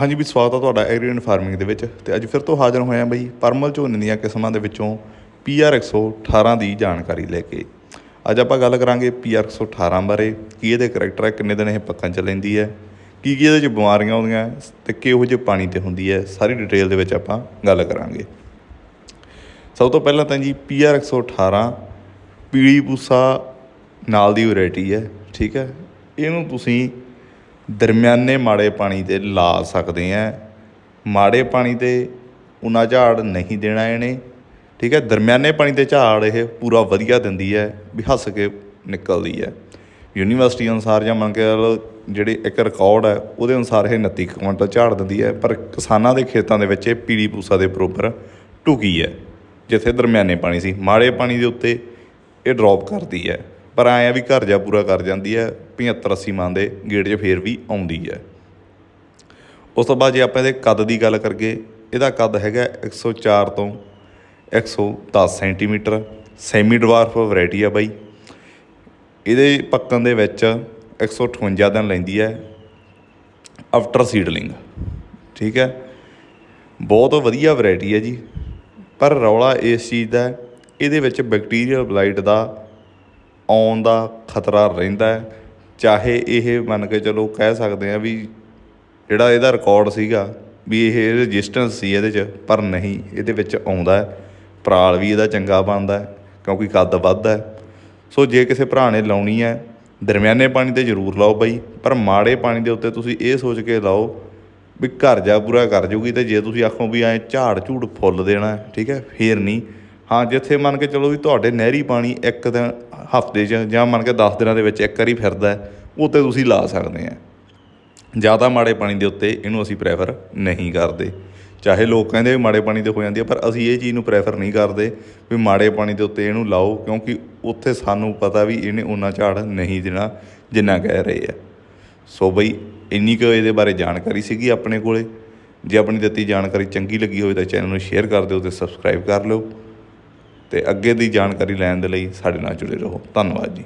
ਹਾਂਜੀ ਵੀ ਸਵਾਗਤ ਆ ਤੁਹਾਡਾ ਐਗਰੀ ਫਾਰਮਿੰਗ ਦੇ ਵਿੱਚ ਤੇ ਅੱਜ ਫਿਰ ਤੋਂ ਹਾਜ਼ਰ ਹੋਏ ਆ ਬਈ ਪਰਮਲ ਝੋਨੇ ਦੀਆਂ ਕਿਸਮਾਂ ਦੇ ਵਿੱਚੋਂ PR 118 ਦੀ ਜਾਣਕਾਰੀ ਲੈ ਕੇ। ਅੱਜ ਆਪਾਂ ਗੱਲ ਕਰਾਂਗੇ PR 118 ਬਾਰੇ, ਕੀ ਇਹਦੇ ਕਰੈਕਟਰ ਹੈ ਕਿੰਨੇ ਦਿਨ ਇਹ ਪੱਕਣ ਚ ਲੈਂਦੀ ਹੈ, ਕੀ ਕੀ ਇਹਦੇ ਚ ਬਿਮਾਰੀਆਂ ਆਉਂਦੀਆਂ ਤੇ ਕਿਹੋ ਜਿਹੇ ਪਾਣੀ ਤੇ ਹੁੰਦੀ ਹੈ, ਸਾਰੀ ਡਿਟੇਲ ਦੇ ਵਿੱਚ ਆਪਾਂ ਗੱਲ ਕਰਾਂਗੇ। ਸਭ ਤੋਂ ਪਹਿਲਾਂ ਤਾਂ ਜੀ PR 118 ਪੀਲੀ ਪੂਸਾ ਨਾਲ ਦੀ ਵੈਰਾਈਟੀ ਹੈ, ਠੀਕ ਹੈ? ਇਹਨੂੰ ਤੁਸੀਂ ਦਰਮਿਆਨੇ ਮਾੜੇ ਪਾਣੀ ਤੇ ਲਾ ਸਕਦੇ ਆ। ਮਾੜੇ ਪਾਣੀ ਤੇ ਉਨਾ ਝਾੜ ਨਹੀਂ ਦੇਣਾ ਇਹਨੇ। ਠੀਕ ਹੈ, ਦਰਮਿਆਨੇ ਪਾਣੀ ਤੇ ਝਾੜ ਇਹ ਪੂਰਾ ਵਧੀਆ ਦਿੰਦੀ ਹੈ, ਵੀ ਹੱਸ ਕੇ ਨਿਕਲਦੀ ਹੈ। ਯੂਨੀਵਰਸਿਟੀ ਅਨੁਸਾਰ ਜਾਂ ਮੰਨ ਕੇ ਜਿਹੜੇ ਇੱਕ ਰਿਕਾਰਡ ਹੈ, ਉਹਦੇ ਅਨੁਸਾਰ ਇਹ 29 ਕੁਇੰਟਲ ਝਾੜ ਦਿੰਦੀ ਹੈ, ਪਰ ਕਿਸਾਨਾਂ ਦੇ ਖੇਤਾਂ ਦੇ ਵਿੱਚ ਇਹ ਪੀਲੀ ਪੂਸਾ ਦੇ ਬਰੋਬਰ ਢੁਕੀ ਹੈ, ਜਿੱਥੇ ਦਰਮਿਆਨੇ ਪਾਣੀ ਸੀ। ਮਾੜੇ ਪਾਣੀ ਦੇ ਉੱਤੇ ਇਹ ਡ੍ਰੌਪ ਕਰਦੀ ਹੈ। ਪਰ ਐਂ ਆ ਵੀ ਘਰ ਜਾ ਪੂਰਾ ਕਰ ਜਾਂਦੀ ਹੈ 75 80 ਮਨ ਦੇ ਗੇੜ 'ਚ ਫੇਰ ਵੀ ਆਉਂਦੀ ਹੈ। ਉਸ ਤੋਂ ਬਾਅਦ ਜੇ ਆਪਾਂ ਇਹਦੇ ਕੱਦ ਦੀ ਗੱਲ ਕਰੀਏ, ਇਹਦਾ ਕੱਦ ਹੈਗਾ 104 ਤੋਂ 110 ਸੈਂਟੀਮੀਟਰ ਸੈਮੀ ਡਵਾਰਫ ਵੈਰਾਈਟੀ ਆ ਬਾਈ। ਇਹਦੇ ਪੱਕਣ ਦੇ ਵਿੱਚ 158 ਦਿਨ ਲੈਂਦੀ ਹੈ, ਆਫਟਰ ਸੀਡਲਿੰਗ। ਠੀਕ ਹੈ? ਬਹੁਤ ਵਧੀਆ ਵੈਰਾਈਟੀ ਹੈ ਜੀ। ਪਰ ਰੌਲਾ ਇਸ ਚੀਜ਼ ਦਾ ਇਹਦੇ ਵਿੱਚ ਬੈਕਟੀਰੀਅਲ ਬਲਾਈਟ ਦਾ ਆਉਣ ਦਾ ਖਤਰਾ ਰਹਿੰਦਾ ਚਾਹੇ ਇਹ ਮੰਨ ਕੇ ਚਲੋ ਕਹਿ ਸਕਦੇ ਆ ਵੀ ਜਿਹੜਾ ਇਹਦਾ ਰਿਕਾਰਡ ਸੀਗਾ ਵੀ ਇਹ ਰੈਜ਼ਿਸਟੈਂਸ ਸੀ ਇਹਦੇ 'ਚ, ਪਰ ਨਹੀਂ, ਇਹਦੇ ਵਿੱਚ ਆਉਂਦਾ ਪਰਾਲ ਵੀ ਇਹਦਾ ਚੰਗਾ ਬਣਦਾ ਕਿਉਂਕਿ ਕੱਦ ਵੱਧਦਾ ਸੋ ਜੇ ਕਿਸੇ ਭਰਾ ਨੇ ਲਾਉਣੀ ਹੈ, ਦਰਮਿਆਨੇ ਪਾਣੀ ਤੇ ਜ਼ਰੂਰ ਲਾਓ ਬਾਈ, ਪਰ ਮਾੜੇ ਪਾਣੀ ਦੇ ਉੱਤੇ ਤੁਸੀਂ ਇਹ ਸੋਚ ਕੇ ਲਾਓ ਵੀ ਘਰ ਜਾ ਪੂਰਾ ਕਰ ਜੂਗੀ ਤੇ ਜੇ ਤੁਸੀਂ ਆਖੋ ਵੀ ਐ ਝਾੜ ਝੂੜ ਫੁੱਲ ਦੇਣਾ, ਠੀਕ ਹੈ, ਫੇਰ ਨਹੀਂ। ਹਾਂ, ਜਿੱਥੇ ਮੰਨ ਕੇ ਚਲੋ ਵੀ ਤੁਹਾਡੇ ਨਹਿਰੀ ਪਾਣੀ ਇੱਕ ਦਿਨ ਹਫ਼ਤੇ 'ਚ ਜਾਂ ਮੰਨ ਕੇ 10 ਦਿਨਾਂ ਦੇ ਵਿੱਚ ਇੱਕ ਵਾਰੀ ਫਿਰਦਾ ਹੈ, ਉੱਤੇ ਤੁਸੀਂ ਲਾ ਸਕਦੇ ਆ। ਜ਼ਿਆਦਾ ਮਾੜੇ ਪਾਣੀ ਦੇ ਉੱਤੇ ਇਹਨੂੰ ਅਸੀਂ ਪ੍ਰੈਫਰ ਨਹੀਂ ਕਰਦੇ। ਚਾਹੇ ਲੋਕ ਕਹਿੰਦੇ ਵੀ ਮਾੜੇ ਪਾਣੀ ਤੇ ਹੋ ਜਾਂਦੀ ਆ ਪਰ ਅਸੀਂ ਇਹ ਚੀਜ਼ ਨੂੰ ਪ੍ਰੈਫਰ ਨਹੀਂ ਕਰਦੇ ਵੀ ਮਾੜੇ ਪਾਣੀ ਦੇ ਉੱਤੇ ਇਹਨੂੰ ਲਾਓ ਕਿਉਂਕਿ ਉੱਥੇ ਸਾਨੂੰ ਪਤਾ ਵੀ ਇਹਨੇ ਉਹਨਾਂ ਝਾੜ ਨਹੀਂ ਦੇਣਾ ਜਿੰਨਾ ਕਹਿ ਰਹੇ ਆ। ਸੋ ਬਈ ਇੰਨੀ ਕੁ ਇਹਦੇ ਬਾਰੇ ਜਾਣਕਾਰੀ ਸੀਗੀ ਆਪਣੇ ਕੋਲੇ। ਜੇ ਆਪਣੀ ਦਿੱਤੀ ਜਾਣਕਾਰੀ ਚੰਗੀ ਲੱਗੀ ਹੋਵੇ ਤਾਂ ਚੈਨਲ ਨੂੰ ਸ਼ੇਅਰ ਕਰ ਦਿਓ ਤੇ ਸਬਸਕ੍ਰਾਈਬ ਕਰ ਲਿਓ। ਅਤੇ ਅੱਗੇ ਦੀ ਜਾਣਕਾਰੀ ਲੈਣ ਦੇ ਲਈ ਸਾਡੇ ਨਾਲ ਜੁੜੇ ਰਹੋ। ਧੰਨਵਾਦ ਜੀ।